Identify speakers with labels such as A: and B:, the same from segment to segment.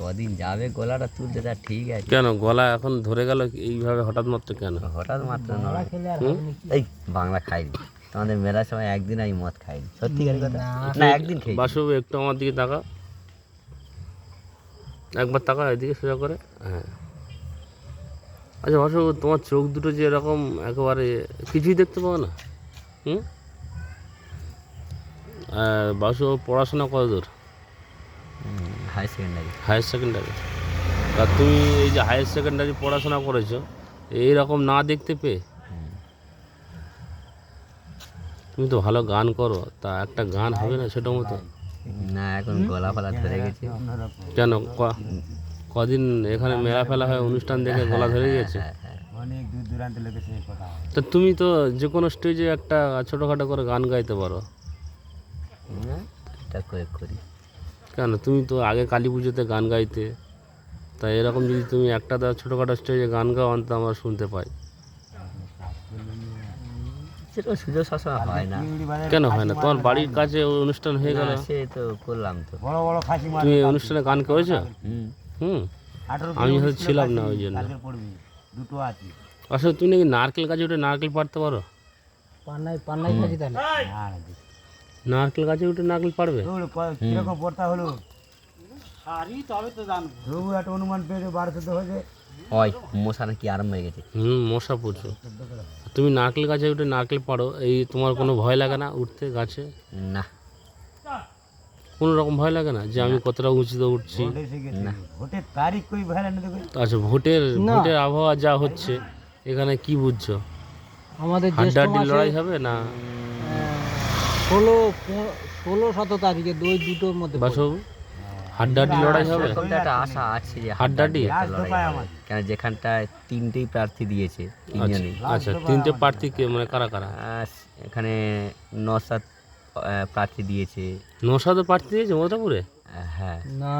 A: কদিন যাবে গলাটা তুলতে তা ঠিক আছে।
B: কেন গলা এখন ধরে গেল এইভাবে হঠাৎ মাত্র কেন?
A: হঠাৎ মাত্র এই বাংলা খাইনি। তোমাদের মেলার সময় একদিন আমি মদ খাইনি। সত্যিকার কথা? না একদিন খেয়ে
B: বাসুবাবু একটু আমার দিকে তাকা। একবার তাকা এদিকে সোজা করে। হ্যাঁ। আচ্ছা বাসু তোমার চোখ দুটো যে এরকম একেবারে কিছুই দেখতে পাও না? হুম? আর বাসুবাবু পড়াশোনা কত দূর
A: হাই সেকেন্ডারি
B: হায়ার সেকেন্ডারি তা তুমি এই যে হায়ার সেকেন্ডারি পড়াশোনা করেছ এইরকম না দেখতে পেয়ে তুমি তো ভালো গান করো তা একটা গান হবে না ছোটো মতো?
A: না এখন গলা ফলা ধরে গেছে।
B: কেন? ক- কদিন এখানে মেলা ফেলা হয় অনুষ্ঠান দেখে গলা ধরে গেছে?
A: হ্যাঁ হ্যাঁ
C: হয়।
B: তা তুমি তো যে কোনো স্টেজে একটা ছোটোখাটো করে গান গাইতে পারো।
A: করি।
B: কেন? তুমি তো আগে কালী পুজোতে গান গাইতে। তা এরকম যদি তুমি একটা দা ছোটোখাটো স্টেজে গান গাও অন্তত আমরা শুনতে পাই।
A: সেরকম সুযোগ সবসময় হয় না।
B: কেন হয় না? তোমার বাড়ির কাছে অনুষ্ঠান হয়ে গেল।
A: সে তো করলাম তো।
C: বড় বড় খাসি
B: তুমি অনুষ্ঠানে গান করেছ?
A: হুম।
B: আমি হয়তো ছিলাম না ওই জন্য।
C: দুটো আছে।
B: আসলে তুমি নাকি নারকেল গাছে উঠে নারকেল পাড়তে পারো?
C: পান্নাই পান্নাই খাসি তাহলে।
B: নারকেল গাছে উঠে নারকেল পারবে
C: কীরকম পড়তা হলো? সারি তবে তো জানব। তবু একটা অনুমান পেয়ে বারো চোদ্দ হয়েছে?
A: হয় মশা নাকি আরম্ভ হয়ে গেছে?
B: হুম মশা প্রচুর তুমি নারকেল গাছে উঠে নারকেল পারো এই তোমার কোনো ভয় লাগে না উঠতে গাছে?
A: না।
B: কোনো রকম ভয় লাগে না যে আমি কতটা উঁচুতে উঠছি?
C: ভোট ভোটের তারিখ কই ভাইরা না
B: আচ্ছা ভোটের ভোটের আবহাওয়া যা হচ্ছে এখানে কি বুঝছ?
D: আমাদের
B: হাড্ডাহাড্ডি লড়াই হবে না?
D: ষোলো ষোলো সতেরো তারিখে দুই দুটোর মধ্যে
B: বাসবাবু হাড্ডাহাড্ডি লড়াই হবে?
A: এরকম তো একটা আশা আছে যে হবে। কেন যেখানটায় তিনটেই প্রার্থী দিয়েছে তিনজনই
B: আচ্ছা তিনটে প্রার্থী কে মানে কারা কারা?
A: এখানে নসাদ প্রার্থী দিয়েছে।
B: নশাদও প্রার্থী দিয়েছে মমতাপুরে?
A: হ্যাঁ।
D: না।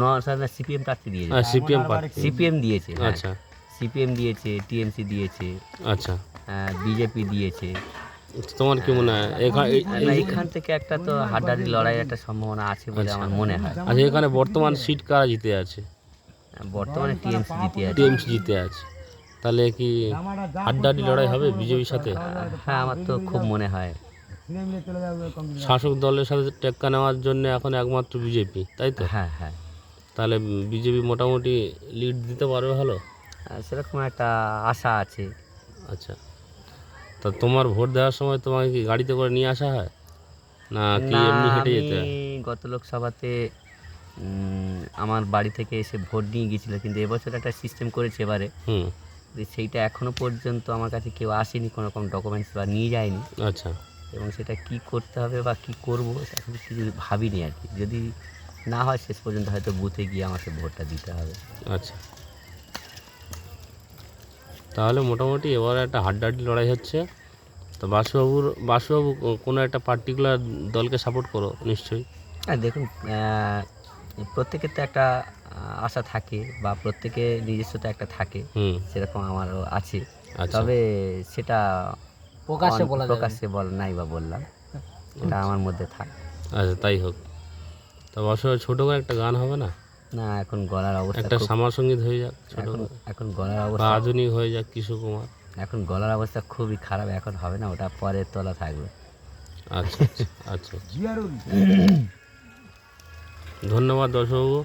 A: নসাদ সিপিএম প্রার্থী দিয়েছে।
B: হ্যাঁ সিপিএম প্রার্থী।
A: সিপিএম দিয়েছে হ্যাঁ।
B: আচ্ছা।
A: সিপিএম দিয়েছে টিএমসি দিয়েছে।
B: আচ্ছা।
A: বিজেপি দিয়েছে।
B: তোমার কি মনে হয়? এখা- এই-
A: না, এখান থেকে একটা তো হাড্ডাহাড্ডি লড়াইয়ের একটা সম্ভাবনা আছে বলে আমার মনে হয়।
B: আচ্ছা এখানে বর্তমান সিট কারা জিতে আছে?
A: বর্তমানে টিএমসি জিতে আছে।
B: টিএমসি জিতে আছে। তাহলে কি হাড্ডাহাড্ডি লড়াই হবে বিজেপির সাথে?
A: হ্যাঁ আমার তো খুব মনে হয়।
B: শাসক দলের সাথে টেক্কা নেওয়ার জন্য এখন একমাত্র বিজেপি তাই তো?
A: হ্যাঁ হ্যাঁ।
B: তাহলে বিজেপি মোটামুটি লিড দিতে পারবে ভালো?
A: সেরকম একটা আশা আছে।
B: আচ্ছা। তা তোমার ভোট দেওয়ার সময় তোমাকে কি গাড়িতে করে নিয়ে আসা হয়? না কি এমনি হেঁটে যেতে হয়?
A: গত লোকসভাতে আমার বাড়ি থেকে এসে ভোট নিয়ে গিয়েছিল কিন্তু এবছর একটা সিস্টেম করেছে এবারে। সেইটা এখনও পর্যন্ত আমার কাছে কেউ আসেনি কোনো রকম ডকুমেন্টস বা নিয়ে যায়নি।
B: আচ্ছা।
A: এবং সেটা কি করতে হবে বা কি করব এখন কিছু ভাবিনি আর কি। যদি না হয় শেষ পর্যন্ত হয়তো বুথে গিয়ে আমাকে ভোটটা দিতে হবে।
B: আচ্ছা। তাহলে মোটামুটি এবার একটা হাড্ডাহাড্ডি লড়াই হচ্ছে। তো বাসুবাবুর বাসুবাবু কোনো একটা পার্টিকুলার দলকে সাপোর্ট করো নিশ্চয়ই।
A: হ্যাঁ দেখুন প্রত্যেকের তো একটা আশা থাকে বা প্রত্যেকে নিজস্ব তো একটা থাকে
B: হুম।
A: সেরকম আমারও আছে।
B: আচ্ছা।
A: তবে সেটা
D: প্রকাশ্যে বলা
A: প্রকাশ্যে বল নাই বা বললাম এটা আমার মধ্যে থাক।
B: আচ্ছা তাই হোক। তা বাসুবাবু ছোটো করে একটা গান হবে না?
A: না এখন গলার অবস্থা
B: একটা সামার সংগীত হয়ে যাক
A: এখন এখন গলার অবস্থা
B: আধুনিক হয়ে যাক কিশোর কুমার।
A: এখন গলার অবস্থা খুবই খারাপ এখন হবে না ওটা পরের তলা থাকবে।
B: আচ্ছা আচ্ছা আচ্ছা। ধন্যবাদ দর্শকবাবু।